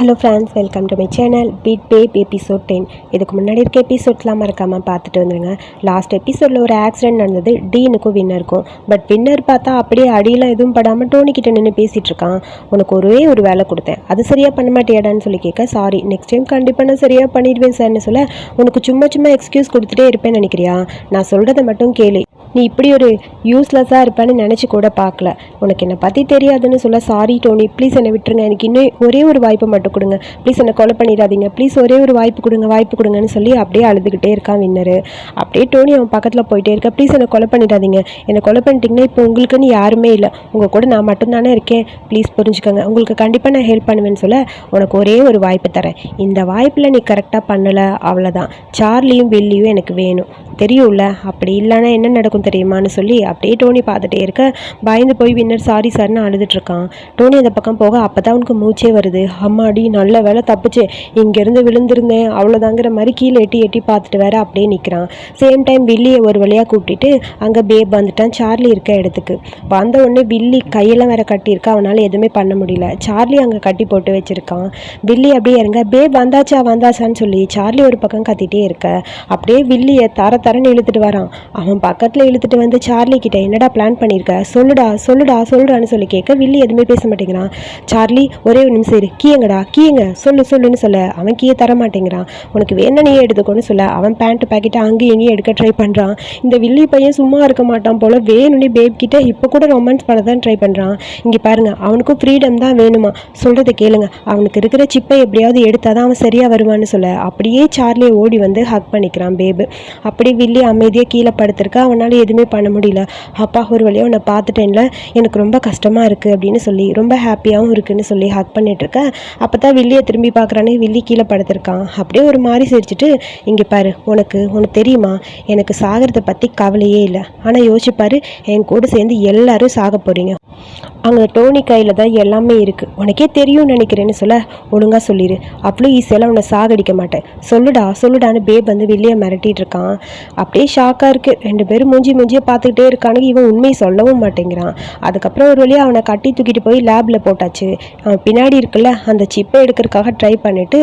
Hello friends welcome to my channel beat babe episode ten இதுக்கு முன்னாடி இருக்க எபிசோட்லாம் மறக்காமல் பார்த்துட்டு வந்துருங்க. லாஸ்ட் எபிசோடில் ஒரு ஆக்சிடென்ட் நடந்தது டீனுக்கும் வின்னருக்கும் பட் வின்னர் பார்த்தா அப்படியே அடியெல்லாம் எதுவும் படாமல் டோனிக்கிட்ட நின்று பேசிகிட்டு இருக்கான். உனக்கு ஒரே ஒரு வேலை கொடுத்தேன். அது சரியாக பண்ண மாட்டேடான்னு சொல்லி கேட்க சாரி நெக்ஸ்ட் டைம் கண்டிப்பாக நான் சரியாக பண்ணிடுவேன் சார்னு சொல்ல உனக்கு சும்மா சும்மா எக்ஸ்கியூஸ் கொடுத்துட்டே இருப்பேன்னு நினைக்கிறியா? நான் சொல்கிறத மட்டும் கேளு. நீ இப்படி ஒரு யூஸ்லெஸ்ஸாக இருப்பேன்னு நினச்சி கூட பார்க்கல. உனக்கு என்னை பற்றி தெரியாதுன்னு சொல்ல சாரி டோனி ப்ளீஸ் என்னை விட்டுருங்க. எனக்கு இன்னும் ஒரே ஒரு வாய்ப்பு மட்டும் கொடுங்க. ப்ளீஸ் என்னை கொலை பண்ணிடாதீங்க. ப்ளீஸ் ஒரே ஒரு வாய்ப்பு கொடுங்க வாய்ப்பு கொடுங்கன்னு சொல்லி அப்படியே அழுதுகிட்டே இருக்கான் வின்னரு. அப்படியே டோனி அவன் பக்கத்தில் போயிட்டே இருக்க. ப்ளீஸ் என்னை கொலை பண்ணிடாதீங்க. என்னை கொலை பண்ணிட்டீங்கன்னா இப்போ உங்களுக்குன்னு யாருமே இல்லை. உங்கள் கூட நான் மட்டும்தானே இருக்கேன். ப்ளீஸ் புரிஞ்சுக்கோங்க. உங்களுக்கு கண்டிப்பாக நான் ஹெல்ப் பண்ணுவேன்னு சொல்ல உனக்கு ஒரே ஒரு வாய்ப்பு தரேன். இந்த வாய்ப்பில் நீ கரெக்டாக பண்ணலை. அவ்வளோதான் சார்லியும் வில்லியும் எனக்கு வேணும். தெரியும்ல? அப்படி இல்லைன்னா என்ன நடக்கும் தெரியுமான்னு சொல்லி அப்படியே டோனி பார்த்துட்டே இருக்க. பயந்து போய் வின்னர் சாரி சார்னு அழுதுட்ருக்கான். டோனி அந்த பக்கம் போக அப்போ தான் அவனுக்கு மூச்சே வருது. அம்மாடி நல்ல வேலை தப்புச்சு. இங்கேருந்து விழுந்திருந்தேன். அவ்வளோதாங்கிற மாதிரி கீழே எட்டி எட்டி பார்த்துட்டு வேற அப்படியே நிற்கிறான் சேம் டைம் வில்லியை ஒரு வழியாக கூப்பிட்டுட்டு அங்கே பேப் வந்துட்டான். சார்லி இருக்க இடத்துக்கு. வந்த உடனே வில்லி கையெல்லாம் வேற கட்டியிருக்கா. அவனால் எதுவுமே பண்ண முடியல. சார்லி அங்கே கட்டி போட்டு வச்சுருக்கான். வில்லி அப்படியே இறங்க பேப் வந்தாச்சா வந்தாச்சான்னு சொல்லி. சார்லி ஒரு பக்கம் கத்திட்டே இருக்க. அப்படியே வில்லியை தர தரன்னு இழுத்துட்டு வரான். அவன் பக்கத்தில் இழுத்துட்டு வந்து சார்லி கிட்ட என்னடா பிளான் பண்ணியிருக்க சொல்லுடா சொல்லுடா சொல்லுடான்னு சொல்லி கேட்க வில்லி எதுவுமே பேச மாட்டேங்கிறான். சார்லி ஒரே ஒரு நிமிஷம் இரு. கீயங்கடா கீயங்க. சொல்லு சொல்லுன்னு சொல்ல. அவன் கீயை தர மாட்டேங்கிறான். உனக்கு வேணா நீயே எடுத்துக்கோன்னு சொல்ல. அவன் பேண்ட் பாக்கெட்டை அங்கேயும் இங்கேயும் எடுக்க ட்ரை பண்ணுறான் இந்த வில்லி பையன் சும்மா இருக்க மாட்டான் போல வேணும்னே பேப் கிட்ட இப்போ கூட ரொமான்ஸ் பண்ண தான் ட்ரை பண்ணுறான் இங்கே பாருங்க அவனுக்கும் ஃப்ரீடம் தான் வேணுமா? சொல்கிறத கேளுங்க. அவனுக்கு இருக்கிற சிப்பை எப்படியாவது எடுத்தால் தான் அவன் சரியாக வருவான்னு சொல்ல. அப்படியே சார்லியை ஓடி வந்து ஹக் பண்ணிக்கிறான் பேபு அப்படியே வில்லி அமைதியாக கீழே படுத்திருக்கா. அவனால் எதுவுமே பண்ண முடியல. அப்பா ஒரு வழியாக உன்னை பார்த்துட்டேன்ல எனக்கு ரொம்ப கஷ்டமாக இருக்குது அப்படின்னு சொல்லி ரொம்ப ஹாப்பியாகவும் இருக்குன்னு சொல்லி ஹக் பண்ணிகிட்ருக்கேன் அப்போ தான் வில்லியை திரும்பி பார்க்குறானே வில்லி கீழே படுத்திருக்கான். அப்படியே ஒரு மாதிரி சிரிச்சிட்டு இங்கே பாரு உனக்கு உனக்கு தெரியுமா? எனக்கு சாகிறத பற்றி கவலையே இல்லை. ஆனால் யோசிச்சு என் கூட சேர்ந்து எல்லாரும் சாக போகிறீங்க அங்கே டோனி கையில் தான் எல்லாமே இருக்குது உனக்கே தெரியும்னு நினைக்கிறேன்னு சொல்ல ஒழுங்காக சொல்லிடு அவ்வளோ ஈஸியெல்லாம் உன்னை சாகடிக்க மாட்டேன். சொல்லுடா சொல்லுடான்னு பேப் வந்து வெளியே மிரட்டிட்டு இருக்கான். அப்படியே ஷாக்காக இருக்குது ரெண்டு பேரும் மூஞ்சி மூஞ்சியை பார்த்துக்கிட்டே இருக்கானுங்க. இவன் உண்மையை சொல்லவும் மாட்டேங்கிறான். அதுக்கப்புறம் ஒரு வழியாக அவனை கட்டி தூக்கிட்டு போய் லேபில் போட்டாச்சு. அவன் பின்னாடி இருக்குல்ல அந்த சிப்பை எடுக்கிறதுக்காக ட்ரை பண்ணிவிட்டு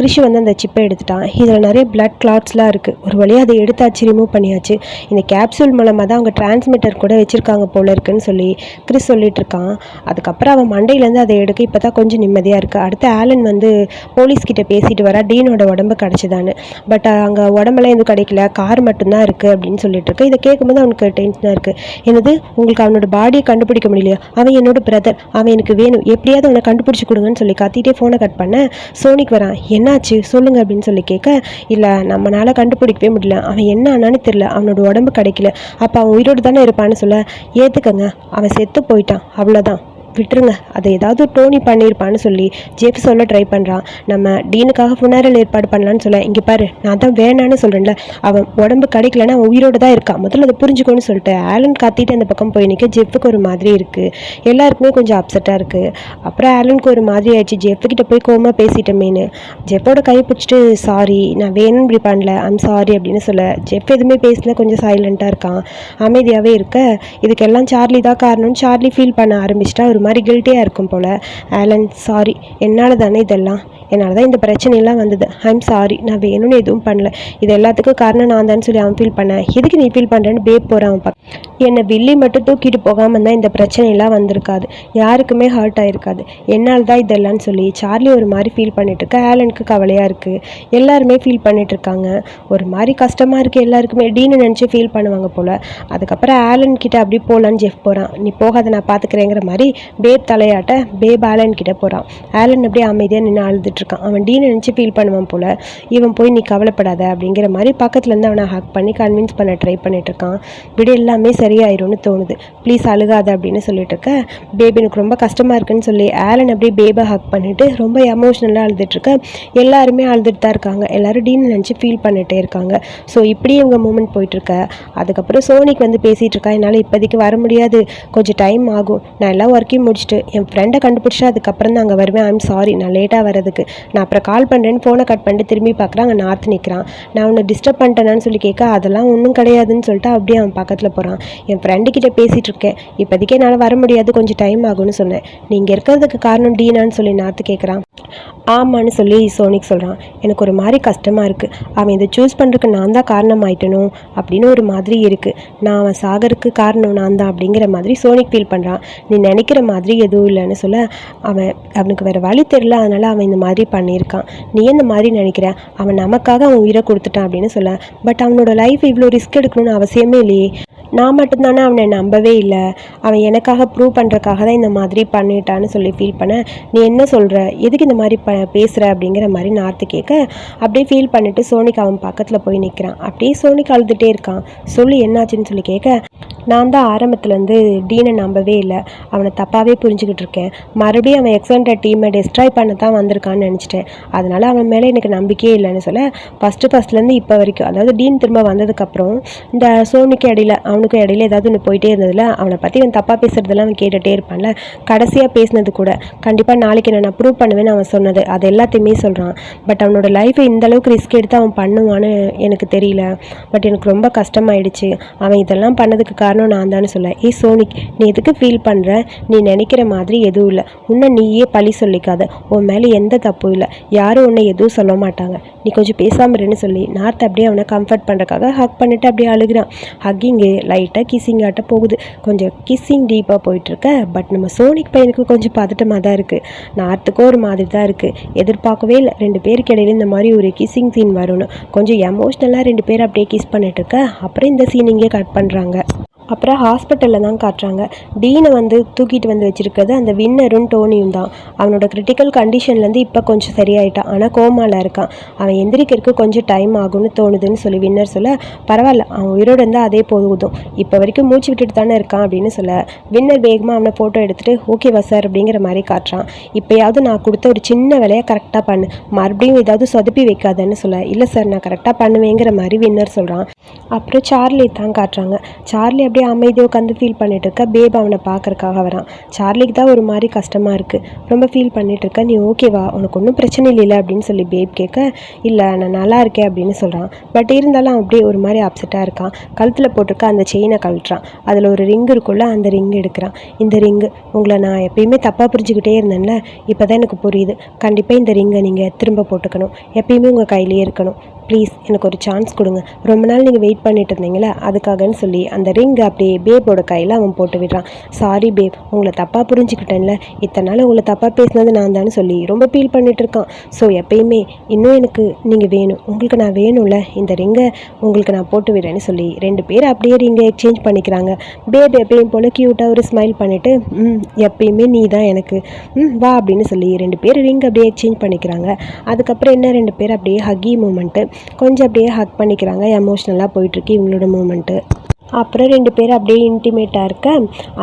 கிறிஷ் வந்து அந்த சிப்பை எடுத்துட்டான். இதில் நிறைய பிளட் கிளாட்ஸ்லாம் இருக்குது ஒரு வழியாக அதை எடுத்தாச்சு ரிமூவ் பண்ணியாச்சு. இந்த கேப்சூல் மூலமாக தான் அவங்க டிரான்ஸ்மிட்டர் கூட வச்சுருக்காங்க போல இருக்குன்னு சொல்லி கிறிஸ் சொல்லிட்டு இருக்கான். அதுக்கப்புறம் அவன் மண்டையிலேருந்து அதை எடுக்க இப்போ தான் கொஞ்சம் நிம்மதியாக இருக்குது அடுத்து ஆலன் வந்து போலீஸ்கிட்ட பேசிட்டு வரா டீனோட உடம்பு கிடச்சிதான்னு. பட் அங்கே உடம்பெல்லாம் எதுவும் கிடைக்கல. கார் மட்டும்தான் இருக்குது அப்படின்னு சொல்லிட்டு இருக்கு. இதை கேட்கும்போது அவனுக்கு டென்ஷனாக இருக்குது என்னது உங்களுக்கு அவனோட பாடியை கண்டுபிடிக்க முடியலையா? அவன் என்னோட பிரதர் அவன் எனக்கு வேணும். எப்படியாவது அவனை கண்டுபிடிச்சி கொடுங்கன்னு சொல்லி கத்திட்டே ஃபோனை கட் பண்ண சோனிக்கு வரான். என்னாச்சு? சொல்லுங்க அப்படின்னு சொல்லி கேட்க இல்லை நம்மளால் கண்டுபிடிக்கவே முடியல. அவன் என்ன ஆனான்னு தெரியல. அவனோட உடம்பு கிடைக்கல. அப்போ அவன் உயிரோடு தானே இருப்பான்னு சொல்ல. ஏற்றுக்கங்க அவன் செத்து போயிட்டான். அவ்வளோதான் விட்டுருங்க. அதை ஏதாவது டோனி பண்ணியிருப்பான்னு சொல்லி ஜெஃப் சொல்ல ட்ரை பண்ணுறான் நம்ம டீனுக்காக புனரல் ஏற்பாடு பண்ணலான்னு சொல்ல இங்கே பாரு நான் தான் வேணான்னு சொல்கிறேன்ல அவன் உடம்பு கிடைக்கலன்னா அவன் உயிரோடு தான் இருக்கான். முதல்ல அதை புரிஞ்சுக்கோன்னு சொல்லிட்டு ஆலன் காத்திட்டு அந்த பக்கம் போய் நிற்க ஜெஃப்க்கு ஒரு மாதிரி இருக்குது எல்லாருக்குமே கொஞ்சம் அப்செட்டாக இருக்குது அப்புறம் ஆலனுக்கு ஒரு மாதிரி ஆயிடுச்சு. ஜெஃப்கிட்ட போய் கோமா பேசிட்டமேனு ஜெஃபோட கை பிடிச்சிட்டு சாரி நான் வேணும்னு இப்படி பண்ணல. ஐம் சாரி அப்படின்னு சொல்ல. ஜெஃப் எதுவுமே பேசல கொஞ்சம் சைலண்ட்டாக இருக்கான். அமைதியாகவே இருக்க. இதுக்கெல்லாம் சார்லி தான் காரணம்னு சார்லி ஃபீல் பண்ண ஆரம்பிச்சிட்டா ஒரு மாதிரி கில்ட்டியாக இருக்கும் போல். ஆலன் சாரி என்னால் தானே இதெல்லாம்? என்னால் தான் இந்த பிரச்சனையெல்லாம் வந்தது. ஐம் சாரி நான் வேணும்னு எதுவும் பண்ணல. இது எல்லாத்துக்கும் காரணம் நான் தான் சொல்லி அவன் ஃபீல் பண்ணேன். எதுக்கு நீ ஃபீல் பண்ணுறேன்னு பேப் போகிறான் அவன் என்னை வில்லி மட்டும் தூக்கிட்டு போகாமல் தான் இந்த பிரச்சனையெல்லாம் வந்திருக்காது. யாருக்குமே ஹர்ட் ஆகிருக்காது என்னால் தான் இதெல்லாம் சொல்லி சார்லி ஒரு மாதிரி ஃபீல் பண்ணிட்டுருக்கா ஆலனுக்கு கவலையாக இருக்குது எல்லாருமே ஃபீல் பண்ணிட்டுருக்காங்க ஒரு மாதிரி கஷ்டமாக இருக்குது எல்லாருக்குமே. டீனு நினச்சி ஃபீல் பண்ணுவாங்க போல். அதுக்கப்புறம் ஆலன் கிட்ட அப்படி போகலான்னு ஜெஃப் போகிறான் நீ போகாத நான் பார்த்துக்கிறேங்கிற மாதிரி பேப் தலையாட்ட பேப் ஆலன் கிட்ட போகிறான் ஆலன் அப்படியே அமைதியாக நின்று அழுதுட்டு இருக்கான் அவன் டீனை நினச்சி ஃபீல் பண்ணுவான் போல். இவன் போய் நீ கவலைப்படாத அப்படிங்கிற மாதிரி பக்கத்துலேருந்து அவனை ஹக் பண்ணி கன்வின்ஸ் பண்ண ட்ரை பண்ணிட்டுருக்கான். விட எல்லாமே சரியாயிரும்னு தோணுது. ப்ளீஸ் அழுகாத அப்படின்னு சொல்லிட்டு இருக்க பேபி எனக்கு ரொம்ப கஷ்டமாக இருக்குன்னு சொல்லி ஆலன் அப்படியே பேபை ஹக் பண்ணிவிட்டு ரொம்ப எமோஷ்னலாக அழுதுட்டுருக்க. எல்லாருமே அழுதுட்டு தான் இருக்காங்க. எல்லோரும் டீனை நினச்சி ஃபீல் பண்ணிகிட்டே இருக்காங்க. ஸோ இப்படி இவங்க மூமெண்ட் போயிட்டுருக்க. அதுக்கப்புறம் சோனிக்கு வந்து பேசிகிட்டு இருக்கா என்னால் இப்போதைக்கு வர முடியாது. கொஞ்சம் டைம் ஆகும். நான் எல்லாம் ஒர்க்கையும் முடிச்சுட்டு என் ஃப்ரெண்டை கண்டுபிடிச்சா அதுக்கப்புறம் தான் அங்கே வருவேன். ஐம் சாரி நான் லேட்டாக வரதுக்கு நான் அப்புறம் கால் பண்ணுறேன்னு ஃபோனை கட் பண்ணிட்டு திரும்பி பார்க்குறான். அங்கே நார்த்து நிற்கிறான் நான் உன்னை டிஸ்டர்ப் பண்ணிட்டேனான்னு சொல்லி கேட்க அதெல்லாம் ஒன்றும் கிடையாதுன்னு சொல்லிட்டு அப்படியே அவன் பக்கத்தில் போகிறான் என் ஃப்ரெண்டு கிட்ட பேசிகிட்டு இருக்கேன். இப்போதைக்கு என்னால் வர முடியாது. கொஞ்சம் டைம் ஆகும்னு சொன்னேன். நீங்கள் இருக்கிறதுக்கு காரணம் டீனான்னு சொல்லி நார்த்து கேட்குறான். ஆமான்னு சொல்லி சோனிக் சொல்கிறான் எனக்கு ஒரு மாதிரி கஷ்டமாக இருக்குது அவன் இதை சூஸ் பண்ணுறதுக்கு நான் தான் காரணம் ஆயிட்டனோ அப்படின்னு ஒரு மாதிரி இருக்குது நான் அவன் சாகருக்கு காரணம் நான் தான் அப்படிங்கிற மாதிரி சோனிக் ஃபீல் பண்ணுறான் நீ நினைக்கிற மாதிரி எதுவும் இல்லைன்னு சொல்ல அவன் அவனுக்கு வேறு வழி தெரில அதனால் அவன் இந்த மாதிரி பண்ணியிருக்கான். நீ இந்த மாதிரி நினைக்கிற? அவன் நமக்காக அவன் உயிரை கொடுத்துட்டான் அப்படின்னு சொல்ல. பட் அவனோட லைஃப் இவ்வளோ ரிஸ்க் எடுக்கணும்னு அவசியமே இல்லையே. நான் மட்டும்தானே அவனை நம்பவே இல்லை. அவன் எனக்காக ப்ரூவ் பண்ணுறக்காக தான் இந்த மாதிரி பண்ணிட்டான்னு சொல்லி ஃபீல் பண்ண. நீ என்ன சொல்கிற எதுக்கு இந்த மாதிரி ப பேசுகிற அப்படிங்கிற மாதிரி நார்த்து கேட்க அப்படியே ஃபீல் பண்ணிவிட்டு சோனிக் அவன் பக்கத்தில் போய் நிற்கிறான் அப்படியே சோனிக் அழுதுகிட்டே இருக்கான். சொல்லி என்னாச்சுன்னு சொல்லி கேட்க நான் தான் ஆரம்பத்துலேருந்து டீனை நம்பவே இல்லை. அவனை தப்பாகவே புரிஞ்சுக்கிட்டு இருக்கேன். மறுபடியும் அவன் எக்ஸாண்ட டீமை டெஸ்ட்ராய் பண்ண தான் வந்திருக்கான்னு நினச்சிட்டேன். அதனால் அவன் மேலே எனக்கு நம்பிக்கையே இல்லைன்னு சொல்ல ஃபஸ்ட்டு ஃபஸ்ட்லேருந்து இப்போ வரைக்கும் அதாவது டீன் திரும்ப வந்ததுக்கப்புறம் இந்த சோனிக்கு இடையில அவனுக்கும் இடையில ஏதாவது ஒன்று போயிட்டே இருந்ததில்ல அவனை பற்றி அவன் தப்பாக பேசுகிறதெல்லாம் அவன் கேட்டுகிட்டே இருப்பான்ல. கடைசியாக பேசினது கூட கண்டிப்பாக நாளைக்கு நான் ப்ரூவ் பண்ணுவேன்னு அவன் சொன்னது அது எல்லாத்தையுமே சொல்கிறான் பட் அவனோட லைஃப்பை இந்தளவுக்கு ரிஸ்க் எடுத்து அவன் பண்ணுவான்னு எனக்கு தெரியல. பட் எனக்கு ரொம்ப கஷ்டமாயிடுச்சு. அவன் இதெல்லாம் பண்ணதுக்கு காரணம் நான் தானே சொல்ல ஏ சோனிக் நீ எதுக்கு ஃபீல் பண்ணுற நீ நினைக்கிற மாதிரி எதுவும் இல்லை. உன்னை நீயே பழி சொல்லிக்காத. உன் மேலே எந்த தப்பும் இல்லை. யாரும் உன்னை எதுவும் சொல்ல மாட்டாங்க. நீ கொஞ்சம் பேசாமல் இருன்னு சொல்லி நார்த் அப்படியே அவனை கம்ஃபர்ட் பண்ணுறக்காக ஹக் பண்ணிட்டு அப்படியே அழுகிறான். ஹக்கிங்கு லைட்டாக கிஸ்ஸிங் ஆட்ட போகுது. கொஞ்சம் கிஸ்ஸிங் டீப்பாக போயிட்டுருக்க பட் நம்ம சோனிக் பையனுக்கு கொஞ்சம் பதட்டமாக தான் இருக்குது நார்த்துக்கும் ஒரு மாதிரி தான் இருக்குது எதிர்பார்க்கவே இல்லை. ரெண்டு பேருக்கு இடையில இந்த மாதிரி ஒரு கிஸ்ஸிங் சீன் வரும்னு. கொஞ்சம் எமோஷ்னலாக ரெண்டு பேர் அப்படியே கிஸ் பண்ணிட்டுருக்க அப்புறம் இந்த சீன் இங்கே கட் பண்ணுறாங்க அப்புறம் ஹாஸ்பிட்டலில் தான் காட்டுறாங்க. டீனை வந்து தூக்கிட்டு வந்து வச்சுருக்கிறது அந்த வின்னரும் டோனியும் தான். அவனோட கிரிட்டிக்கல் கண்டிஷன்லேருந்து இப்போ கொஞ்சம் சரியாயிட்டான். ஆனால் கோமாவில் இருக்கான். அவன் எந்திரிக்கிறதுக்கு கொஞ்சம் டைம் ஆகும்னு தோணுதுன்னு சொல்லி வின்னர் சொல்ல பரவாயில்ல அவன் உயிரோடு இருந்தால் அதே போதும் இப்போ வரைக்கும் மூச்சு விட்டுட்டு தானே இருக்கான் அப்படின்னு சொல்ல வின்னர் வேகமாக அவனை ஃபோட்டோ எடுத்துகிட்டு ஓகேவா சார் அப்படிங்கிற மாதிரி காட்டுறான். இப்போயாவது நான் கொடுத்த ஒரு சின்ன வேலையை கரெக்டாக பண்ணு. மறுபடியும் ஏதாவது சொதப்பி வைக்காதன்னு சொல்ல இல்லை சார் நான் கரெக்டாக பண்ணுவேங்கிற மாதிரி வின்னர் சொல்கிறான் அப்புறம் சார்லி தான் காட்டுறாங்க. சார்லி அப்படியே அமைதியாக உட்காந்து ஃபீல் பண்ணிட்டு இருக்க பேப் அவனை பார்க்கறக்காக வரான். சார்லிக்கு தான் ஒரு மாதிரி கஷ்டமாக இருக்குது ரொம்ப ஃபீல் பண்ணிட்டு இருக்க நீ ஓகேவா உனக்கு ஒன்றும் பிரச்சனை இல்லை அப்படின்னு சொல்லி பேப் கேட்க இல்லை நான் நல்லா இருக்கேன் அப்படின்னு சொல்கிறான் பட் இருந்தாலும் அப்படியே ஒரு மாதிரி அப்செட்டாக இருக்கான். கழுத்தில் போட்டிருக்க அந்த செயினை கழட்டுறான். அதில் ஒரு ரிங் இருக்குள்ள அந்த ரிங் எடுக்கிறான். இந்த ரிங்கு உங்களை நான் எப்பயுமே தப்பாக புரிஞ்சுக்கிட்டே இருந்தேன்ல இப்போ தான் எனக்கு புரியுது. கண்டிப்பாக இந்த ரிங்கை நீங்கள் திரும்ப போட்டுக்கணும். எப்பயுமே உங்கள் கையிலேயே இருக்கணும். ப்ளீஸ் எனக்கு ஒரு சான்ஸ் கொடுங்க. ரொம்ப நாள் நீங்கள் வெயிட் பண்ணிட்டு இருந்தீங்களே அதுக்காகன்னு சொல்லி அந்த ரிங் அப்படியே பேபோட கையில் அவன் போட்டு விடுறான். சாரி பேப் உங்களை தப்பாக புரிஞ்சுக்கிட்டேன்ல. இத்தனை நாள் உங்களை தப்பாக பேசினது நான் தானே சொல்லி ரொம்ப ஃபீல் பண்ணிட்டு இருக்கான். ஸோ எப்பயுமே இன்னும் எனக்கு நீங்கள் வேணும். உங்களுக்கு நான் வேணும்ல இந்த ரிங்கை உங்களுக்கு நான் போட்டு விடுறேன்னு சொல்லி ரெண்டு பேர் அப்படியே ரிங்கை எக்ஸ்சேஞ்ச் பண்ணிக்கிறாங்க. பேபி எப்பயும் போல் க்யூட்டாக ஒரு ஸ்மைல் பண்ணிவிட்டு ம் எப்பயுமே நீ தான் எனக்கு. ம் வா அப்படின்னு சொல்லி ரெண்டு பேர் ரிங் அப்படியே எக்ஸ்சேஞ்ச் பண்ணிக்கிறாங்க. அதுக்கப்புறம் என்ன ரெண்டு பேர் அப்படியே ஹக்கி மூமெண்ட்டு கொஞ்சம் அப்படியே ஹக் பண்ணிக்கிறாங்க. எமோஷ்னலாக போயிட்டுருக்கு இவங்களோட மூமெண்ட்டு அப்புறம் ரெண்டு பேர் அப்படியே இன்டிமேட்டாக இருக்க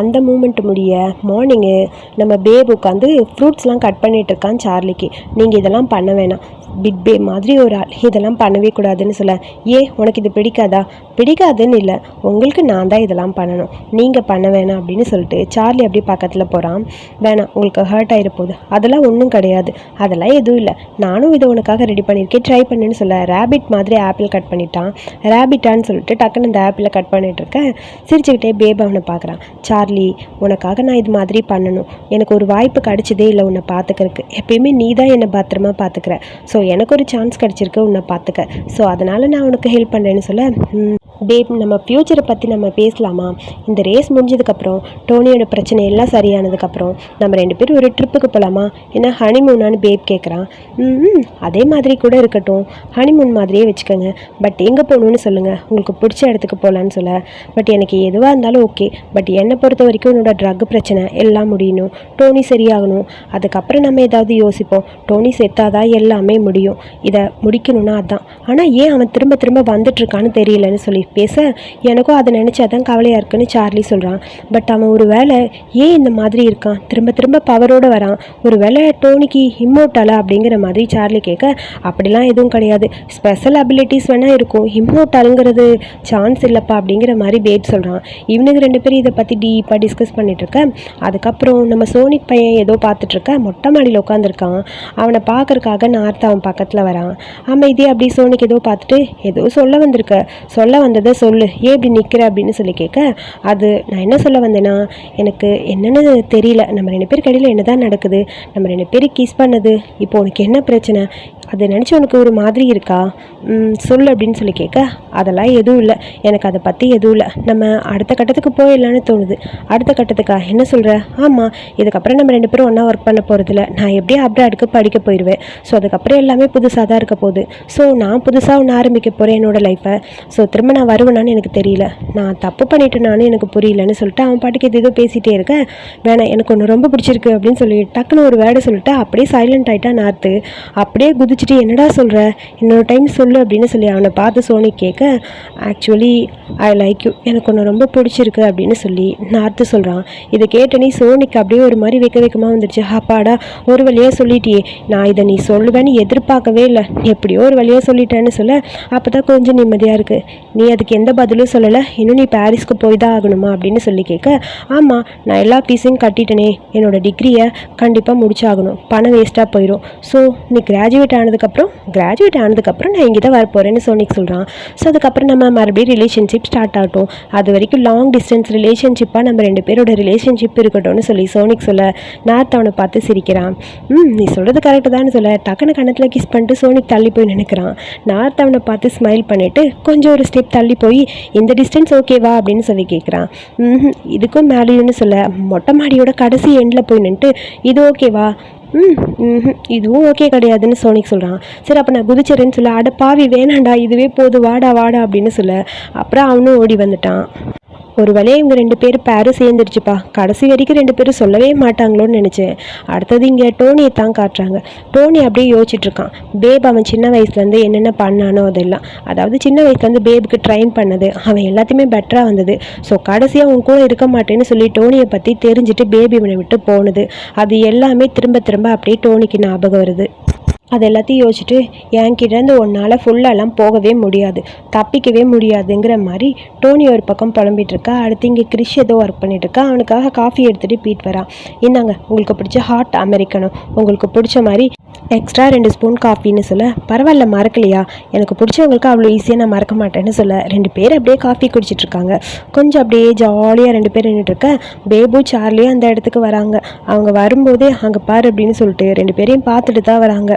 அந்த மூமெண்ட் முடிய மார்னிங்கு நம்ம பேபு உட்காந்து ஃப்ரூட்ஸ்லாம் கட் பண்ணிகிட்ருக்கான் இருக்கான் சார்லிக்கு. நீங்கள் இதெல்லாம் பண்ண வேணாம். பிக்பே மாதிரி ஒரு ஆள். இதெல்லாம் பண்ணவே கூடாதுன்னு சொல்ல ஏ உனக்கு இது பிடிக்காதா? பிடிக்காதுன்னு இல்லை. உங்களுக்கு நான் தான் இதெல்லாம் பண்ணணும். நீங்கள் பண்ண வேணாம் அப்படின்னு சொல்லிட்டு சார்லி அப்படியே பக்கத்தில் போகிறான் வேணாம் உங்களுக்கு ஹர்ட் ஆகிட போகுது. அதெல்லாம் ஒன்றும் கிடையாது. அதெல்லாம் எதுவும் இல்லை. நானும் இதை உனக்காக ரெடி பண்ணியிருக்கேன். ட்ரை பண்ணுன்னு சொல்ல ரேபிட் மாதிரி ஆப்பிள் கட் பண்ணிட்டான். ரேபிட்டான்னு சொல்லிட்டு டக்குன்னு இந்த ஆப்பிளை கட் பண்ணிட்டு இருக்கேன் சிரிச்சுக்கிட்டே பேப் அவனை பார்க்குறான் சார்லி உனக்காக நான் இது மாதிரி பண்ணணும். எனக்கு ஒரு வாய்ப்பு கிடச்சதே இல்லை உன்னை பார்த்துக்கிறதுக்கு எப்பயுமே நீ தான் என்னை பத்திரமா பார்த்துக்கிற ஸோ எனக்கு ஒரு சான்ஸ் கிடச்சிருக்கு உன்னை பார்த்துக்க. ஸோ அதனால் நான் உனக்கு ஹெல்ப் பண்ணுறேன்னு சொல்ல பேப் நம்ம ஃப்யூச்சரை பற்றி நம்ம பேசலாமா? இந்த ரேஸ் முடிஞ்சதுக்கப்புறம் டோனியோட பிரச்சனை எல்லாம் சரியானதுக்கப்புறம் நம்ம ரெண்டு பேரும் ஒரு ட்ரிப்புக்கு போகலாமா ஏன்னா ஹனிமூனான்னு பேப் கேட்குறான் ம் அதே மாதிரி கூட இருக்கட்டும். ஹனிமூன் மாதிரியே வச்சுக்கோங்க. பட் எங்கே போகணுன்னு சொல்லுங்கள் உங்களுக்கு பிடிச்ச இடத்துக்கு போகலான்னு சொல்ல. பட் எனக்கு எதுவாக இருந்தாலும் ஓகே பட் என்னை பொறுத்த வரைக்கும் உன்னோட ட்ரக் பிரச்சனை எல்லாம் முடியணும். டோனி சரியாகணும். அதுக்கப்புறம் நம்ம ஏதாவது யோசிப்போம். டோனி செத்தாதான் எல்லாமே முடியும். இதை முடிக்கணும்னா அதான். ஆனால் ஏன் அவன் திரும்ப திரும்ப வந்துட்டுருக்கான்னு தெரியலன்னு சொல்லி பேச எனக்கும் அதை நினச்சா தான் கவலையாக இருக்குன்னு சார்லி சொல்கிறான் பட் அவன் ஒரு வேளை ஏன் இந்த மாதிரி இருக்கான்? திரும்ப திரும்ப பவரோடு வரான். ஒரு வேளை டோனிக்கு இம்மோட்டாலா அப்படிங்கிற மாதிரி சார்லி கேட்க அப்படிலாம் எதுவும் கிடையாது. ஸ்பெஷல் அபிலிட்டிஸ் வேணால் இருக்கும். இம்மோட்டாலுங்கிறது சான்ஸ் இல்லைப்பா அப்படிங்கிற மாதிரி பேட் சொல்கிறான் இவனுக்கு ரெண்டு பேரும் இதை பற்றி டீப்பாக டிஸ்கஸ் பண்ணிட்டு அதுக்கப்புறம் நம்ம சோனிக் பையன் ஏதோ பார்த்துட்ருக்க மொட்டை மாடியில் உட்காந்துருக்கான் அவனை பார்க்கறக்காக நார்த் அவன் பக்கத்தில் வரான். அமைதி அப்படி சோனிக்கு ஏதோ பார்த்துட்டு ஏதோ சொல்ல வந்திருக்க. சொல்ல வந்ததை சொல்லு. ஏன் இப்படி நிற்கிற அப்படின்னு சொல்லி கேட்க அது நான் என்ன சொல்ல வந்தேன்னா எனக்கு என்னென்னு தெரியல. நம்ம ரெண்டு பேருக்கு கடையில் என்ன தான் நடக்குது? நம்ம ரெண்டு பேரும் கிஸ் பண்ணது. இப்போ உனக்கு என்ன பிரச்சனை? அதை நினச்சி உனக்கு ஒரு மாதிரி இருக்கா? சொல் அப்படின்னு சொல்லி கேட்க அதெல்லாம் எதுவும் இல்லை. எனக்கு அதை பற்றி எதுவும் இல்லை. நம்ம அடுத்த கட்டத்துக்கு போயிடலான்னு தோணுது. அடுத்த கட்டத்துக்கா? என்ன சொல்கிற ஆமாம் இதுக்கப்புறம் நம்ம ரெண்டு பேரும் ஒன்றா ஒர்க் பண்ண போகிறதில்ல நான் எப்படியும் அப்ராடுக்கு படிக்க போயிடுவேன் ஸோ அதுக்கப்புறம் எல்லாமே புதுசாக தான் இருக்க போகுது. ஸோ நான் புதுசாக ஒன்று ஆரம்பிக்க போகிறேன் என்னோடய லைஃப்பை ஸோ திரும்ப நான் வருவேனான்னு எனக்கு தெரியல. நான் தப்பு பண்ணிட்டேனானு எனக்கு புரியலன்னு சொல்லிட்டு அவன் பாட்டுக்கு எது ஏதோ பேசிகிட்டே இருக்கேன் வேணாம். எனக்கு ஒன்று ரொம்ப பிடிச்சிருக்கு அப்படின்னு சொல்லி டக்குன்னு ஒரு வேர்டை சொல்லிட்டு அப்படியே சைலண்ட் ஆகிட்டா நார்த்து அப்படியே குதிச்சுட்டு என்னடா சொல்கிற இன்னொரு டைம் சொல்லு அப்படின்னு சொல்லி அவனை பார்த்து சோனி கேட்க ஆக்சுவலி ஐ லைக் யூ எனக்கு ஒன்று ரொம்ப பிடிச்சிருக்கு அப்படின்னு சொல்லி நார்த்து சொல்கிறான் இதை கேட்டனே சோனிக்கு அப்படியே ஒரு மாதிரி வைக்க வைக்கமாக வந்துடுச்சு அப்பாடா ஒரு வழியாக சொல்லிட்டியே. நான் இதை நீ சொல்லுவேன்னு எதிர்பார்க்கவே இல்லை. எப்படியோ ஒரு வழியாக சொல்லிட்டேன்னு சொல்ல அப்போ தான் கொஞ்சம் நிம்மதியாக இருக்குது நீ அதுக்கு எந்த பதிலும் சொல்லலை. இன்னும் நீ பாரிஸ்க்கு போய் தான் ஆகணுமா? அப்படின்னு சொல்லி கேட்க ஆமாம் நான் எல்லா ஃபீஸையும் கட்டிட்டேனே. என்னோட டிகிரியை கண்டிப்பாக முடிச்சாகணும். பணம் வேஸ்ட்டாக போயிடும் ஸோ நீ கிராஜுவேட் ஆனதுக்கப்புறம் கிராஜுவேட் ஆனதுக்கப்புறம் நான் இங்கே தான் வரப்போகிறேன்னு சோனிக் சொல்கிறான் ஸோ அதுக்கப்புறம் நம்ம மறுபடியும் ரிலேஷன்ஷிப் ஸ்டார்ட் ஆகட்டும். அது வரைக்கும் லாங் டிஸ்டன்ஸ் ரிலேஷன்ஷிப்பாக நம்ம ரெண்டு பேரோட ரிலேஷன்ஷிப் இருக்கட்டும்னு சொல்லி சோனிக் சொல்ல நார்த் அவனை பார்த்து சிரிக்கிறான். ம் நீ சொல்கிறது கரெக்டு தான் சொல்ல டக்குனு கணத்தில் கிஸ் பண்ணிட்டு சோனிக் தள்ளி போய் நினைக்கிறான். நார்த் அவனை பார்த்து ஸ்மைல் பண்ணிவிட்டு கொஞ்சம் ஒரு ஸ்டெப் தள்ளி போய் இந்த டிஸ்டன்ஸ் ஓகேவா அப்படின்னு சொல்லி கேட்குறான் ம் இதுக்கும் மேலேயும்னு சொல்ல மொட்டை மாடியோட கடைசி எண்டில் போய் நின்றுட்டு இது ஓகேவா ம் இதுவும் ஓகே கிடையாதுன்னு சோனிக் சொல்கிறான் சரி அப்போ நான் குதிச்சிடுறேன்னு சொல்ல. அட பாவி வேணாண்டா இதுவே போது வாடா வாடா அப்படின்னு சொல்ல. அப்புறம் அவனும் ஓடி வந்துட்டான். ஒரு வேலையை இவங்க ரெண்டு பேர் பேரும் சேர்ந்துருச்சுப்பா கடைசி வரைக்கும் ரெண்டு பேரும் சொல்லவே மாட்டாங்களோன்னு நினச்சேன். அடுத்தது இங்கே டோனியை தான் காட்டுறாங்க. டோனி அப்படியே யோசிச்சுட்டு இருக்கான். பேப் அவன் சின்ன வயசுலேருந்து என்னென்ன பண்ணானோ அதெல்லாம். அதாவது சின்ன வயசுலேருந்து பேபுக்கு ட்ரைன் பண்ணது. அவன் எல்லாத்தையுமே பெட்டராக வந்தது. ஸோ கடைசியாக அவன் கூட இருக்க மாட்டேன்னு சொல்லி டோனியை பற்றி தெரிஞ்சுட்டு பேபி இவனை விட்டு போனது. அது எல்லாமே திரும்ப திரும்ப அப்படியே டோனிக்கு ஞாபகம் வருது. அது எல்லாத்தையும் யோசிச்சுட்டு என்கிட்டேருந்து உன்னால் ஃபுல்லாலாம் போகவே முடியாது. தப்பிக்கவே முடியாதுங்கிற மாதிரி டோனி ஒரு பக்கம் புலம்பிட்டு இருக்கா அடுத்து இங்கே கிறிஷ் ஏதோ ஒர்க் பண்ணிட்டு இருக்கா அவனுக்காக காஃபி எடுத்துகிட்டு பீட் வரான் இந்தாங்க உங்களுக்கு பிடிச்ச ஹாட் அமெரிக்கனும் உங்களுக்கு பிடிச்ச மாதிரி எக்ஸ்ட்ரா ரெண்டு ஸ்பூன் காஃபின்னு சொல்ல பரவாயில்ல மறக்கலையா? எனக்கு பிடிச்சவங்களுக்கு அவ்வளோ ஈஸியாக நான் மறக்க மாட்டேன்னு சொல்ல. ரெண்டு பேர் அப்படியே காஃபி குடிச்சிட்டு இருக்காங்க கொஞ்சம் அப்படியே ஜாலியாக ரெண்டு பேர் நின்றுட்டு இருக்க பேபு சார்லியும் அந்த இடத்துக்கு வராங்க. அவங்க வரும்போதே அங்கே பாரு அப்படின்னு சொல்லிட்டு ரெண்டு பேரையும் பார்த்துட்டு தான் வராங்க.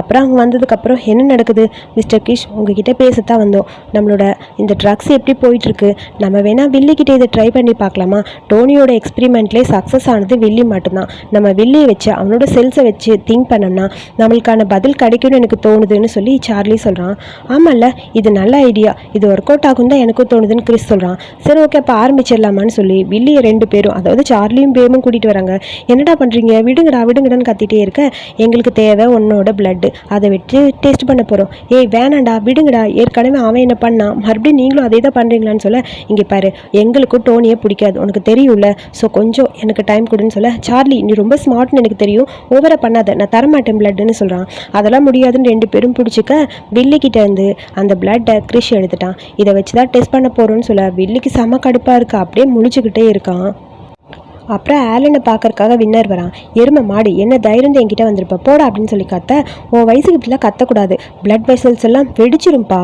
அப்புறம் அவங்க வந்ததுக்கப்புறம் என்ன நடக்குது? மிஸ்டர் கிஷ் உங்ககிட்ட பேசத்தான் வந்தோம். நம்மளோட இந்த ட்ரக்ஸ் எப்படி போயிட்டுருக்கு நம்ம வேணால் வில்லிக்கிட்ட இதை ட்ரை பண்ணி பார்க்கலாமா? டோனியோட எக்ஸ்பிரிமெண்ட்லேயே சக்ஸஸ் ஆனது வில்லி மட்டும்தான். நம்ம வில்லியை வச்சு அவனோட செல்ஸை வச்சு திங்க் பண்ணோம்னா நம்மளுக்கான பதில் கிடைக்கும்னு எனக்கு தோணுதுன்னு சொல்லி சார்லி சொல்கிறான் ஆமாம்ல இது நல்ல ஐடியா இது ஒர்க் அவுட் ஆகும் தான் எனக்கும் தோணுதுன்னு கிறிஸ் சொல்கிறான் சரி ஓகே அப்போ ஆரம்பிச்சிடலாமான்னு சொல்லி வில்லியை ரெண்டு பேரும் அதாவது சார்லியும் பேமும் கூட்டிகிட்டு வராங்க. என்னடா பண்ணுறீங்க விடுங்கடா விடுங்கடான்னு கத்திட்டே இருக்க. எங்களுக்கு தேவை உன்னோட பிளட்டு அதை விட்டு டேஸ்ட் பண்ண போகிறோம் ஏய் வேணாண்டா விடுங்கடா. ஏற்கனவே அவன் என்ன பண்ணான். மறுபடியும் நீங்களும் அதே தான் பண்ணுறீங்களான்னு சொல்ல இங்கே பாரு எங்களுக்கும் டோனியை பிடிக்காது. உனக்கு தெரியும்ல. ஸோ கொஞ்சம் எனக்கு டைம் கொடுன்னு சொல்ல சார்லி நீ ரொம்ப ஸ்மார்ட்னு எனக்கு தெரியும். ஓவராக பண்ணாத. நான் தரமாட்டேன் பிளட்டுன்னு சொல்கிறான் அதெல்லாம் முடியாதுன்னு ரெண்டு பேரும் பிடிச்சிக்க வில்லிக்கிட்ட இருந்து அந்த பிளட்டை கிரிஷ் எடுத்துட்டான். இதை வச்சு தான் டெஸ்ட் பண்ண போகிறோன்னு சொல்ல வில்லிக்கு செம கடுப்பாக இருக்கு. அப்படியே முழிச்சுக்கிட்டே இருக்கான். அப்புறம் ஆலனை பார்க்கறக்காக வின்னர் வரான். எருமை மாடு என்ன தைரியம் என்கிட்ட வந்திருப்ப போடா அப்படின்னு சொல்லி கத்த. உன் வயசுக்கு இப்படிலாம் கத்தக்கூடாது. பிளட் வெசல்ஸ் எல்லாம் வெடிச்சிரும்ப்பா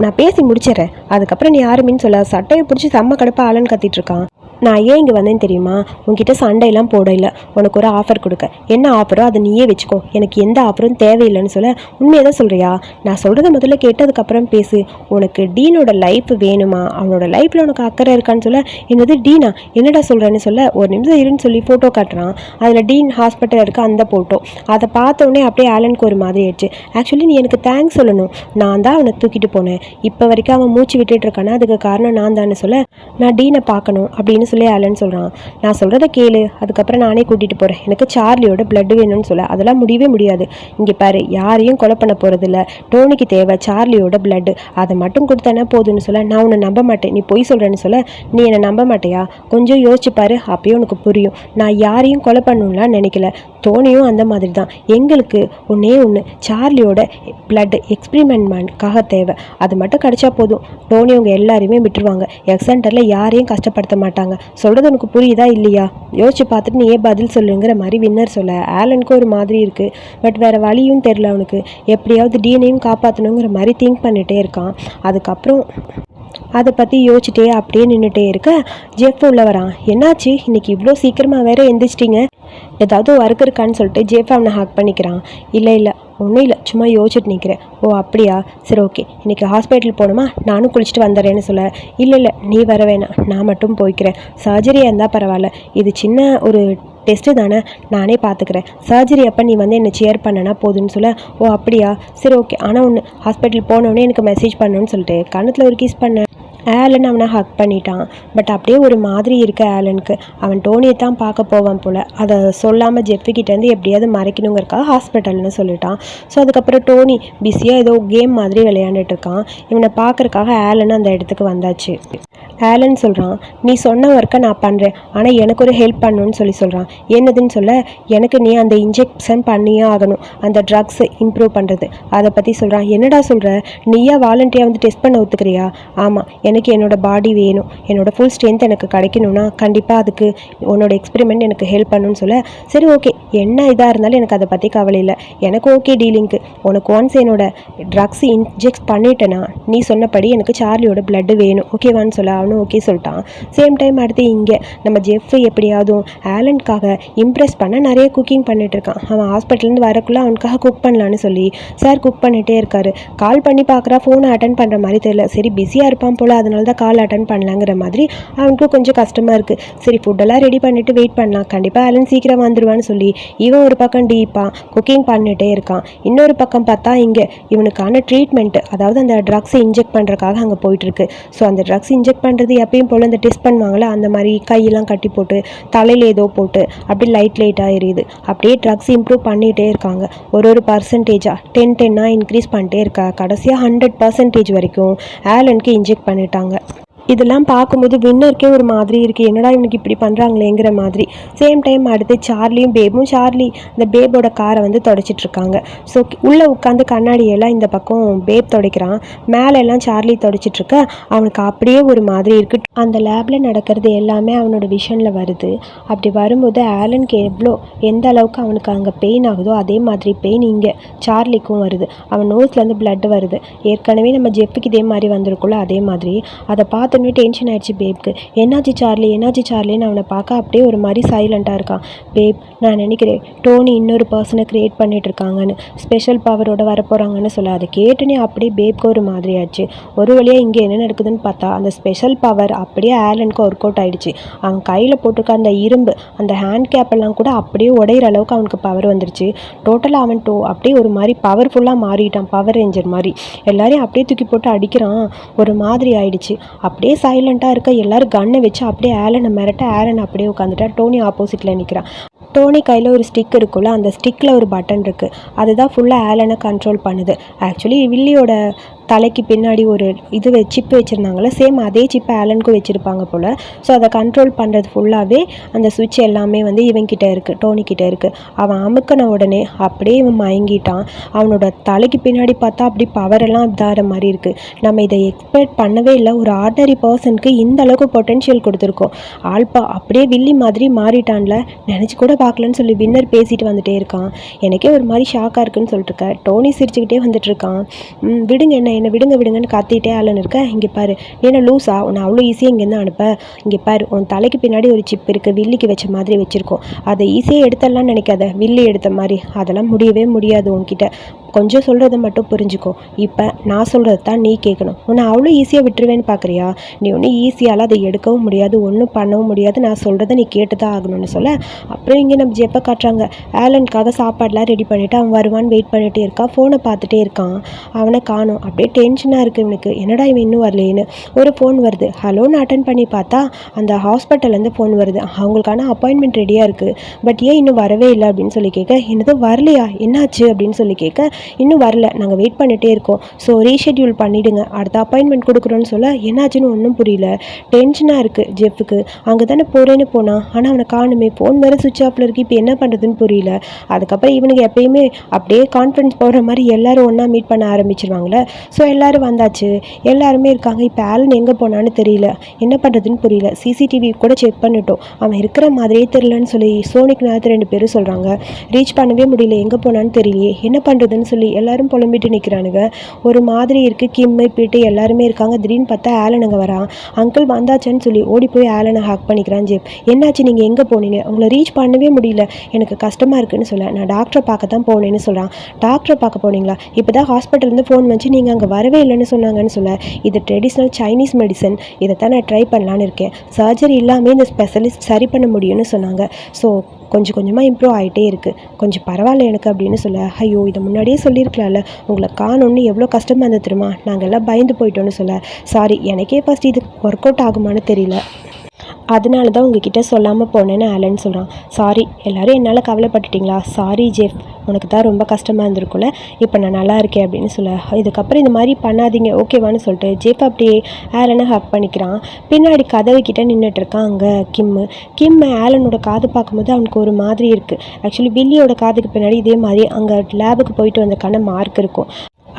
நான் பேசி முடிச்சிடுறேன். அதுக்கப்புறம் நீ யாருமின்னு சொல்ல. சட்டையை பிடிச்சி செம்ம கடுப்பா ஆலன் கத்திட்டு இருக்கான். நான் ஏன் இங்கே வந்தேன்னு தெரியுமா? உன்கிட்ட சண்டையெல்லாம் போட இல்லை. உனக்கு ஒரு ஆஃபர் கொடுக்க. என்ன ஆஃபரோ அதை நீயே வச்சுக்கோ. எனக்கு எந்த ஆஃபரும் தேவையில்லைன்னு சொல்ல உண்மையை தான் சொல்கிறியா நான் சொல்கிறத முதல்ல கேட்டதுக்கப்புறம் பேசு. உனக்கு டீனோட லைஃப் வேணுமா? அவனோட லைஃப்பில் உனக்கு அக்கறை இருக்கான்னு சொல்ல என்னது டீனா? என்னடா சொல்கிறேன்னு சொல்ல ஒரு நிமிஷம் இருன்னு சொல்லி ஃபோட்டோ காட்டுறான். அதில் டீன் ஹாஸ்பிட்டல் இருக்க அந்த ஃபோட்டோ அதை பார்த்த உடனே அப்படியே ஆலனுக்கு ஒரு மாதிரி ஆயிடுச்சு. ஆக்சுவலி நீ எனக்கு தேங்க்ஸ் சொல்லணும். நான் தான் அவனை தூக்கிட்டு போனேன். இப்போ வரைக்கும் அவன் மூச்சு விட்டுட்டு இருக்கானா? அதுக்கு காரணம் நான் தானே சொல்ல நான் டீனை பார்க்கணும் அப்படின்னு சொல்லி ஆலன் சொல்கிறான் நான் சொல்கிறத கேளு அதுக்கப்புறம் நானே கூட்டிகிட்டு போகிறேன் எனக்கு சார்லியோட பிளட் வேணும்னு சொல்ல அதெல்லாம் முடியவே முடியாது. இங்கே பாரு யாரையும் கொலை பண்ண போகிறதில்ல டோனிக்கு தேவை சார்லியோட பிளட் அதை மட்டும் கொடுத்தானே போதும்னு சொல்ல நான் உன்னை நம்ப மாட்டேன். நீ பொய் சொல்கிறேன்னு சொல்ல நீ என்னை நம்ப மாட்டியா? கொஞ்சம் யோசிச்சு பாரு அப்பயும் உனக்கு புரியும். நான் யாரையும் கொலை பண்ணணும்லாம் நினைக்கல. தோனியும் அந்த மாதிரி தான் எங்களுக்கு ஒன்றே ஒன்று சார்லியோட பிளட் எக்ஸ்பிரிமெண்ட்மெண்ட்காக தேவை. அதை அது மட்டும் கிடைச்சா போதும். டோனி அவங்க எல்லாரையுமே விட்டுருவாங்க. எக்ஸென்டரில் யாரையும் கஷ்டப்படுத்த மாட்டாங்க. சொல்கிறது உனக்கு புரியுதா இல்லையா? யோசிச்சு பார்த்துட்டு நீ ஏ பதில் சொல்லுங்கிற மாதிரி வின்னர் சொல்ல. ஆலனுக்கு ஒரு மாதிரி இருக்குது பட் வேறு வழியும் தெரில அவனுக்கு. எப்படியாவது டிஎன்ஏயும் காப்பாற்றணுங்கிற மாதிரி திங்க் பண்ணிகிட்டே இருக்கான். அதுக்கப்புறம் அதை பற்றி யோசிச்சுட்டே அப்படியே நின்றுட்டே இருக்க. ஜெஃப் உள்ள வரான். என்னாச்சு? இன்னைக்கு இவ்வளோ சீக்கிரமாக வேற எந்திரிச்சிட்டிங்க. ஏதாவது ஒர்க் இருக்கான்னு சொல்லிட்டு ஜெஃப் அவனை ஹாக் பண்ணிக்கிறான். இல்லை இல்லை ஒன்றும் இல்லை சும்மா யோசிச்சுட்டு நிற்கிறேன் ஓ அப்படியா? சரி ஓகே இன்றைக்கி ஹாஸ்பிட்டல் போகணுமா? நானும் குளிச்சுட்டு வந்துடுறேன்னு சொல்ல. இல்லை இல்லை நீ வர வேணாம். நான் மட்டும் போய்க்கிறேன். சர்ஜரியாக இருந்தால் பரவாயில்ல. இது சின்ன ஒரு டெஸ்ட்டு தானே? நானே பார்த்துக்கிறேன் சர்ஜரி அப்போ நீ வந்து என்னை சேர் பண்ணனா போதுன்னு சொல்ல. ஓ அப்படியா? சரி ஓகே ஆனால் ஒன்று ஹாஸ்பிட்டல் போனோடனே எனக்கு மெசேஜ் பண்ணணும்னு சொல்லிட்டு கணத்தில் ஒரு கீஸ் பண்ணேன் ஆலன் அவனை ஹக் பண்ணிட்டான். பட் அப்படியே ஒரு மாதிரி இருக்க ஆலனுக்கு. அவன் டோனியை தான் பார்க்க போவான் போல். அதை சொல்லாமல் ஜெஃபிக்கிட்டேருந்து எப்படியாவது மறைக்கணுங்கிறக்காக ஹாஸ்பிட்டல்னு சொல்லிட்டான். ஸோ அதுக்கப்புறம் டோனி பிஸியாக ஏதோ கேம் மாதிரி விளையாண்டுட்டு இருக்கான். இவனை பார்க்குறக்காக ஆலன் அந்த இடத்துக்கு வந்தாச்சு. ஆலன் சொல்கிறான் நீ சொன்ன ஒர்க்கை நான் பண்ணுறேன் ஆனால் எனக்கு ஒரு ஹெல்ப் பண்ணணும்னு சொல்லி சொல்கிறான் என்னதுன்னு சொல்ல எனக்கு நீ அந்த இன்ஜெக்ஷன் பண்ணியே ஆகணும். அந்த ட்ரக்ஸ் இம்ப்ரூவ் பண்ணுறது அதை பற்றி சொல்கிறான் என்னடா சொல்கிற நீயா வாலண்டியாக வந்து டெஸ்ட் பண்ண ஒத்துக்கிறியா? ஆமாம் எனக்கு என்னோடய பாடி வேணும். என்னோடய ஃபுல் ஸ்ட்ரென்த் எனக்கு கிடைக்கணும்னா கண்டிப்பாக அதுக்கு உன்னோட எக்ஸ்பெரிமெண்ட் எனக்கு ஹெல்ப் பண்ணணும்னு சொல்ல சரி ஓகே என்ன இதாக இருந்தாலும் எனக்கு அதை பற்றி கவலை இல்லை. எனக்கு ஓகே டீலிங்க்கு உனக்கு ஒன்ஸ் என்னோட ட்ரக்ஸ் இன்ஜெக்ட் பண்ணிட்டேன்னா நீ சொன்னபடி எனக்கு சார்லியோட பிளட்டு வேணும். ஓகேவான்னு சொல்ல அவனும் ஓகே சொல்லிட்டான். சேம் டைம் அடுத்து இங்கே நம்ம ஜெஃப் எப்படியாவது ஆலனுக்காக இம்ப்ரெஸ் பண்ண நிறைய குக்கிங் பண்ணிட்டு இருக்கான். அவன் ஹாஸ்பிட்டல்லேருந்து வரக்குள்ளே அவனுக்காக குக் பண்ணலான்னு சொல்லி சார் குக் பண்ணிகிட்டே இருக்காரு. கால் பண்ணி பார்க்குறா ஃபோனை அட்டன் பண்ணுற மாதிரி தெரியல. சரி பிஸியாக இருப்பான் போல் அதனால தான் கால் அட்டன் பண்ணலாங்கிற மாதிரி அவனுக்கு கொஞ்சம் கஷ்டமாக இருக்குது சரி ஃபுட்டெல்லாம் ரெடி பண்ணிவிட்டு வெயிட் பண்ணலாம். கண்டிப்பாக ஆலன் சீக்கிரம் வந்துடுவான்னு சொல்லி இவன் ஒரு பக்கம் டீப்பான் குக்கிங் பண்ணிகிட்டே இருக்கான். இன்னொரு பக்கம் பார்த்தா இங்கே இவனுக்கான ட்ரீட்மெண்ட்டு அதாவது அந்த ட்ரக்ஸை இன்ஜெக்ட் பண்ணுறக்காக அங்கே போயிட்டுருக்கு. ஸோ அந்த ட்ரக்ஸ் இன்ஜெக்ட் பண்ணுறது எப்பயும் போல் அந்த டெஸ்ட் பண்ணுவாங்களே அந்த மாதிரி கையெல்லாம் கட்டி போட்டு தலையில் ஏதோ போட்டு அப்படி லைட் லைட்டாக எரியுது. அப்படியே ட்ரக்ஸ் இம்ப்ரூவ் பண்ணிகிட்டே இருக்காங்க. ஒரு ஒரு பர்சன்டேஜாக டென் டென்னாக இன்க்ரீஸ் பண்ணிட்டே இருக்கா. கடைசியாக ஹண்ட்ரட் பர்சன்டேஜ் வரைக்கும் ஆலனுக்கு இன்ஜெக்ட் பண்ணிட்டு பண்ணிட்டாங்க இதெல்லாம் பார்க்கும்போது வின்னருக்கே ஒரு மாதிரி இருக்குது என்னடா இவனுக்கு இப்படி பண்ணுறாங்களேங்கிற மாதிரி. சேம் டைம் அடுத்து சார்லியும் பேபும் சார்லி இந்த பேபோட காரை வந்து தொடச்சிட்ருக்காங்க ஸோ உள்ளே உட்காந்து கண்ணாடியெல்லாம் இந்த பக்கம் பேப் துடைக்கிறான். மேலே எல்லாம் சார்லி துடைச்சிட்டுருக்க. அவனுக்கு அப்படியே ஒரு மாதிரி இருக்குது அந்த லேபில் நடக்கிறது எல்லாமே அவனோட விஷனில் வருது. அப்படி வரும்போது ஆலனுக்கு எவ்வளோ எந்த அளவுக்கு அவனுக்கு அங்கே பெயின் ஆகுதோ அதே மாதிரி பெயின் இங்கே சார்லிக்கும் வருது. அவன் நோஸ்லேருந்து பிளட் வருது. ஏற்கனவே நம்ம ஜெப்புக்கு இதே மாதிரி வந்திருக்குள்ள அதே மாதிரி. அதை பார்த்து பார்த்தோன்னே டென்ஷன் ஆயிடுச்சு பேப்க்கு என்னாச்சு சார்லி? என்னாச்சு சார்லின்னு அவனை பார்க்க அப்படியே ஒரு மாதிரி சைலண்ட்டாக இருக்கான். பேப் நான் நினைக்கிறேன் டோனி இன்னொரு பர்சனை க்ரியேட் பண்ணிட்டு இருக்காங்கன்னு ஸ்பெஷல் பவரோட வரப்போகிறாங்கன்னு சொல்ல அதை கேட்டுனே அப்படியே பேப்க்கு ஒரு மாதிரி ஆச்சு. ஒரு வழியாக இங்கே என்ன நடக்குதுன்னு பார்த்தா அந்த ஸ்பெஷல் பவர் அப்படியே ஆலனுக்கு ஒர்க் அவுட் ஆயிடுச்சு. அவன் கையில் போட்டிருக்க அந்த இரும்பு அந்த ஹேண்ட் கேப்பெல்லாம் கூட அப்படியே உடையிற அளவுக்கு அவனுக்கு பவர் வந்துருச்சு. டோட்டலாக அவன் டோ அப்படியே ஒரு மாதிரி பவர்ஃபுல்லாக மாறிட்டான் பவர் ரேஞ்சர் மாதிரி. எல்லாரையும் அப்படியே தூக்கி போட்டு அடிக்கிறான். ஒரு மாதிரி ஆயிடுச்சு. அப்படியே சைலண்ட்டாக இருக்க எல்லோரும் கன்னை வச்சு அப்படியே ஆலனை மிரட்ட ஆலன் அப்படியே உட்காந்துட்டா டோனி ஆப்போசிட்டில் நிற்கிறான் டோனி கையில் ஒரு ஸ்டிக் இருக்குல்ல அந்த ஸ்டிக்கில் ஒரு பட்டன் இருக்குது அதுதான் ஃபுல்லாக ஆலனை கண்ட்ரோல் பண்ணுது. ஆக்சுவலி வில்லியோட தலைக்கு பின்னாடி ஒரு இது சிப்பு வச்சுருந்தாங்கள சேம் அதே சிப்பை ஆலனுக்கும் வச்சுருப்பாங்க போல். ஸோ அதை கண்ட்ரோல் பண்ணுறது ஃபுல்லாகவே அந்த சுவிட்ச் எல்லாமே வந்து இவன்கிட்ட இருக்குது டோனிக்கிட்ட இருக்குது அவன் அமுக்கின உடனே அப்படியே இவன் மயங்கிட்டான். அவனோட தலைக்கு பின்னாடி பார்த்தா அப்படி பவர் எல்லாம் இதாகிற மாதிரி இருக்குது நம்ம இதை எக்ஸ்பெக்ட் பண்ணவே இல்லை. ஒரு ஆர்டினரி பர்சனுக்கு இந்த அளவுக்கு பொட்டென்ஷியல் கொடுத்துருக்கோம். ஆல்பா அப்படியே வில்லி மாதிரி மாறிட்டான்ல. நினச்சி கூட பார்க்கலன்னு சொல்லி வின்னர் பேசிட்டு வந்துட்டே இருக்கான். எனக்கே ஒரு மாதிரி ஷாக்காக இருக்குன்னு சொல்லிட்டு இருக்க டோனி சிரிச்சுக்கிட்டே வந்துட்டு இருக்கான் "ம், விடுங்க என்ன என்னை விடுங்க விடுங்கன்னு காத்திட்டே ஆளுன்னு இருக்க இங்கே பாரு என்ன லூஸா உன்னை அவ்வளோ ஈஸியாக இங்கேருந்து அனுப்ப. இங்கே பாரு உன் தலைக்கு பின்னாடி ஒரு சிப் இருக்குது வில்லிக்கு வச்ச மாதிரி வச்சுருக்கோம். அதை ஈஸியாக எடுத்துடலாம்னு நினைக்காத. வில்லி எடுத்த மாதிரி. அதெல்லாம் முடியவே முடியாது உன்கிட்ட. கொஞ்சம் சொல்கிறத மட்டும் புரிஞ்சுக்கோ. இப்போ நான் சொல்கிறது தான் நீ கேட்கணும். உன்னை அவ்வளோ ஈஸியாக விட்டுருவேன்னு பார்க்குறியா நீ ஒன்றும் ஈஸியால் அதை எடுக்கவும் முடியாது ஒன்றும் பண்ணவும் முடியாது. நான் சொல்கிறத நீ கேட்டு தான் ஆகணும்னு சொல்ல. அப்புறம் இங்கே நம்ம ஜெப்பை காட்டுறாங்க. ஆலனுக்காக சாப்பாடெலாம் ரெடி பண்ணிவிட்டு அவன் வருவான்னு வெயிட் பண்ணிகிட்டே இருக்கான். ஃபோனை பார்த்துட்டே இருக்கான். அவனை காணும். அப்படியே டென்ஷனாக இருக்குது இவனுக்கு. என்னடா இவன் இன்னும் வரலேன்னு ஒரு ஃபோன் வருது. ஹலோன்னு அட்டன் பண்ணி பார்த்தா அந்த ஹாஸ்பிட்டல்லேருந்து ஃபோன் வருது. அவங்களுக்கான அப்பாயின்மெண்ட் ரெடியாக இருக்குது பட் ஏன் இன்னும் வரவே இல்லை அப்படின்னு சொல்லி கேட்க என்னது வரலையா? என்னாச்சு? அப்படின்னு சொல்லி கேட்க இன்னும் வரல. நாங்கள் வெயிட் பண்ணிகிட்டே இருக்கோம். ஸோ ரீஷெட்யூல் பண்ணிவிடுங்க அடுத்த அப்பாயின்மெண்ட் கொடுக்குறோன்னு சொல்ல என்னாச்சுன்னு ஒன்றும் புரியல. டென்ஷனாக இருக்குது ஜெஃப்க்கு அங்கே தானே போகிறேன்னு போனான் ஆனால் அவனை காணுமே. ஃபோன் வேறு சுவிட்ச் ஆஃபில் இருக்குது இப்போ என்ன பண்ணுறதுன்னு புரியல. அதுக்கப்புறம் இவனுக்கு எப்பயுமே அப்படியே கான்ஃபரன்ஸ் போடுற மாதிரி எல்லாரும் ஒன்றா மீட் பண்ண ஆரம்பிச்சிருவாங்களே ஸோ எல்லோரும் வந்தாச்சு. எல்லாருமே இருக்காங்க. இப்போ ஆலன் எங்கே போனான்னு தெரியல. என்ன பண்ணுறதுன்னு புரியல. சிசிடிவி கூட செக் பண்ணிட்டோம். அவன் இருக்கிற மாதிரியே தெரியலன்னு சொல்லி சோனிக் நேரத்து ரெண்டு பேரும் சொல்கிறாங்க ரீச் பண்ணவே முடியல. எங்கே போனான்னு தெரியலையே. என்ன பண்ணுறதுன்னு சொல்லி எல்லாரும் புலம்பிட்டு நிற்கிறானுங்க ஒரு மாதிரி இருக்குது கிம்மு பீட்டு எல்லாருமே இருக்காங்க. திடீர்னு பார்த்தா ஆலன் அங்கே வரான். அங்கிள் வந்தாச்சுன்னு சொல்லி ஓடி போய் ஆலனை ஹாக் பண்ணிக்கிறான் ஜெப். என்னாச்சு? நீங்கள் எங்கே போனீங்க? உங்களை ரீச் பண்ணவே முடியல. எனக்கு கஷ்டமாக இருக்குன்னு சொல்ல நான் டாக்டரை பார்க்க தான் போனேன்னு சொல்கிறான் டாக்டரை பார்க்க போனீங்களா? இப்போ தான் ஹாஸ்பிட்டலேருந்து ஃபோன் வச்சு நீங்கள் அங்கே வரவே இல்லைன்னு சொன்னாங்கன்னு சொல்ல இது ட்ரெடிஷ்னல் சைனீஸ் மெடிசன் இதை தான் நான் ட்ரை பண்ணலான்னு இருக்கேன். சர்ஜரி இல்லாமல் இந்த ஸ்பெஷலிஸ்ட் சரி பண்ண முடியும்னு சொன்னாங்க. ஸோ கொஞ்சம் கொஞ்சமாக இம்ப்ரூவ் ஆகிட்டே இருக்குது கொஞ்சம் பரவாயில்ல எனக்கு அப்படின்னு சொல்ல ஐயோ இதை முன்னாடியே சொல்லியிருக்கலாம்ல. உங்களை காணோன்னு எவ்வளோ கஷ்டமாக இருந்தது தெரியுமா? நாங்கள் எல்லாம் பயந்து போயிட்டோன்னு சொல்ல சாரி எனக்கே ஃபஸ்ட் இது ஒர்க் அவுட் ஆகுமான்னு தெரியல. அதனால தான் உங்ககிட்ட சொல்லாமல் போனேன்னு ஆலன் சொல்கிறான் சாரி எல்லோரும் என்னால் கவலைப்பட்டுட்டிங்களா? சாரி ஜெஃப் உனக்கு தான் ரொம்ப கஷ்டமாக இருந்திருக்கும்ல? இப்போ நான் நல்லா இருக்கேன் அப்படின்னு சொல்ல. இதுக்கப்புறம் இந்த மாதிரி பண்ணாதீங்க ஓகேவான்னு சொல்லிட்டு ஜெஃப் அப்படியே ஆலனை ஹக் பண்ணிக்கிறான். பின்னாடி கதவு கிட்ட நின்றுட்டு இருக்கான் அங்கே கிம்மு கிம் ஆலனோட காது பார்க்கும்போது அவனுக்கு ஒரு மாதிரி இருக்குது ஆக்சுவலி பில்லியோட காதுக்கு பின்னாடி இதே மாதிரி அங்கே லேபுக்கு போயிட்டு வந்தக்கான மார்க் இருக்கும்.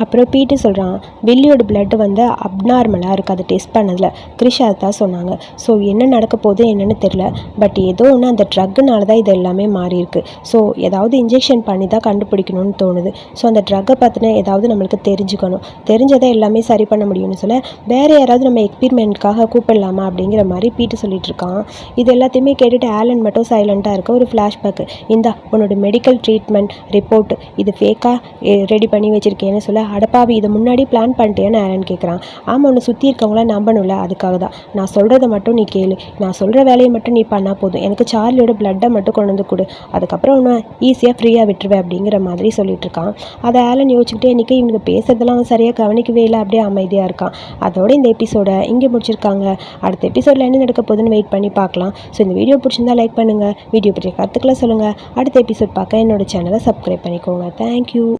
அப்புறம் பீட்டு சொல்கிறான் வில்லியோட பிளட்டு வந்து அப்நார்மலாக இருக்குது அதை டெஸ்ட் பண்ணதில். கிரிஷ் அதை தான் சொன்னாங்க. ஸோ என்ன நடக்க போகுது என்னென்னு தெரில பட் ஏதோ ஒன்று அந்த ட்ரக்குனால தான் இது எல்லாமே மாறியிருக்கு ஸோ ஏதாவது இன்ஜெக்ஷன் பண்ணி தான் கண்டுபிடிக்கணும்னு தோணுது. ஸோ அந்த ட்ரக்கை பற்றின ஏதாவது நம்மளுக்கு தெரிஞ்சுக்கணும். தெரிஞ்சதை எல்லாமே சரி பண்ண முடியும்னு சொல்ல வேறு யாராவது நம்ம எக்ஸ்பீரிமெண்ட்காக கூப்பிடலாமா அப்படிங்கிற மாதிரி பீட்டு சொல்லிட்டு இருக்கான். இது எல்லாத்தையுமே கேட்டுட்டு ஆலன் மட்டும் சைலண்ட்டாக இருக்க ஒரு ஃப்ளாஷ்பேக்கு இந்தா உன்னோட மெடிக்கல் ட்ரீட்மெண்ட் ரிப்போர்ட் இது ஃபேக்காக ரெடி பண்ணி வச்சுருக்கேன்னு சொல்ல அடப்பாவி இதை முன்னாடி பிளான் பண்ணிட்டேன்னு ஆரன் கேட்குறான் ஆமாம் உன்னை சுற்றி இருக்கவங்கள நம்பணும்ல அதுக்காக தான். நான் சொல்கிறத மட்டும் நீ கேளு. நான் சொல்கிற வேலையை மட்டும் நீ பண்ணால் போதும். எனக்கு சார்லியோட பிளட்டை மட்டும் கொண்டு வந்து கொடு. அதுக்கப்புறம் ஒன்று ஈஸியாக ஃப்ரீயாக விட்டுருவேன் அப்படிங்கிற மாதிரி சொல்லிட்டு இருக்கான். அதை ஆலன் யோசிச்சுக்கிட்டே இன்றைக்கி இவங்க பேசுறதெல்லாம் அவன் சரியாக கவனிக்கவே இல்லை. அப்படியே அமைதியாக இருக்கான். அதோட இந்த எபிசோடை இங்கே முடிச்சிருக்காங்க. அடுத்த எபிசோடில் என்ன நடக்க போகுதுன்னு வெயிட் பண்ணி பார்க்கலாம். ஸோ இந்த வீடியோ பிடிச்சிருந்தா லைக் பண்ணுங்கள் வீடியோ பற்றிய கருத்துக்களை சொல்லுங்கள் அடுத்த எபிசோட் பார்க்க என்னோட சேனலை சப்ஸ்கிரைப் பண்ணிக்கோங்க. தேங்க்யூ